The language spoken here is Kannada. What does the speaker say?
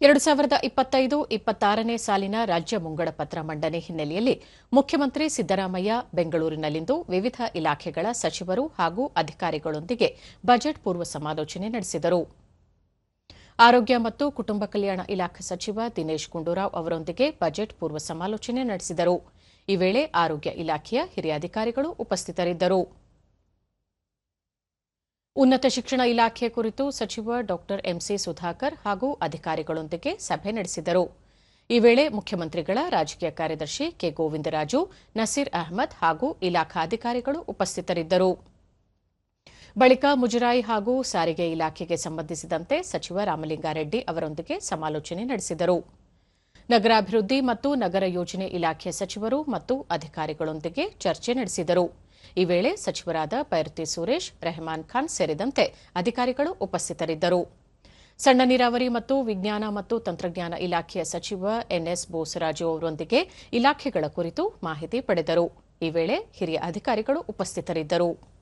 ಎರಡು ಸಾವಿರದ ಇಪ್ಪತ್ತೈದು, ಇಪ್ಪತ್ತಾರನೇ ಸಾಲಿನ ರಾಜ್ಯ ಮುಂಗಡ ಪತ್ರ ಮಂಡನೆ ಹಿನ್ನೆಲೆಯಲ್ಲಿ ಮುಖ್ಯಮಂತ್ರಿ ಸಿದ್ದರಾಮಯ್ಯ ಬೆಂಗಳೂರಿನಲ್ಲಿಂದು ವಿವಿಧ ಇಲಾಖೆಗಳ ಸಚಿವರು ಹಾಗೂ ಅಧಿಕಾರಿಗಳೊಂದಿಗೆ ಬಜೆಟ್ ಪೂರ್ವ ಸಮಾಲೋಚನೆ ನಡೆಸಿದರು. ಆರೋಗ್ಯ ಮತ್ತು ಕುಟುಂಬ ಕಲ್ಯಾಣ ಇಲಾಖೆ ಸಚಿವ ದಿನೇಶ್ ಗುಂಡೂರಾವ್ ಅವರೊಂದಿಗೆ ಬಜೆಟ್ ಪೂರ್ವ ಸಮಾಲೋಚನೆ ನಡೆಸಿದರು. ಈ ವೇಳೆ ಆರೋಗ್ಯ ಇಲಾಖೆಯ ಹಿರಿಯ ಅಧಿಕಾರಿಗಳು ಉಪಸ್ಥಿತರಿದ್ದರು. ಉನ್ನತ ಶಿಕ್ಷಣ ಇಲಾಖೆ ಕುರಿತು ಸಚಿವ ಡಾ ಎಂಸಿ ಸುಧಾಕರ್ ಹಾಗೂ ಅಧಿಕಾರಿಗಳೊಂದಿಗೆ ಸಭೆ ನಡೆಸಿದರು. ಈ ವೇಳೆ ಮುಖ್ಯಮಂತ್ರಿಗಳ ರಾಜಕೀಯ ಕಾರ್ಯದರ್ಶಿ ಕೆ ಗೋವಿಂದರಾಜು, ನಸೀರ್ ಅಹಮದ್ ಹಾಗೂ ಇಲಾಖಾ ಅಧಿಕಾರಿಗಳು ಉಪಸ್ಥಿತರಿದ್ದರು. ಬಳಿಕ ಮುಜರಾಯಿ ಹಾಗೂ ಸಾರಿಗೆ ಇಲಾಖೆಗೆ ಸಂಬಂಧಿಸಿದಂತೆ ಸಚಿವ ರಾಮಲಿಂಗಾರೆಡ್ಡಿ ಅವರೊಂದಿಗೆ ಸಮಾಲೋಚನೆ ನಡೆಸಿದರು. ನಗರಾಭಿವೃದ್ಧಿ ಮತ್ತು ನಗರ ಯೋಜನೆ ಇಲಾಖೆ ಸಚಿವರು ಮತ್ತು ಅಧಿಕಾರಿಗಳೊಂದಿಗೆ ಚರ್ಚೆ ನಡೆಸಿದರು. ಈ ವೇಳೆ ಸಚಿವರಾದ ಪೈರ್ತಿ ಸುರೇಶ್, ರೆಹಮಾನ್ ಖಾನ್ ಸೇರಿದಂತೆ ಅಧಿಕಾರಿಗಳು ಉಪಸ್ಥಿತರಿದ್ದರು. ಸಣ್ಣ ನೀರಾವರಿ ಮತ್ತು ವಿಜ್ಞಾನ ಮತ್ತು ತಂತ್ರಜ್ಞಾನ ಇಲಾಖೆಯ ಸಚಿವ ಎನ್ಎಸ್ ಬೋಸರಾಜು ಅವರೊಂದಿಗೆ ಇಲಾಖೆಗಳ ಕುರಿತು ಮಾಹಿತಿ ಪಡೆದರು. ಈ ವೇಳೆ ಹಿರಿಯ ಅಧಿಕಾರಿಗಳು ಉಪಸ್ಥಿತರಿದ್ದರು.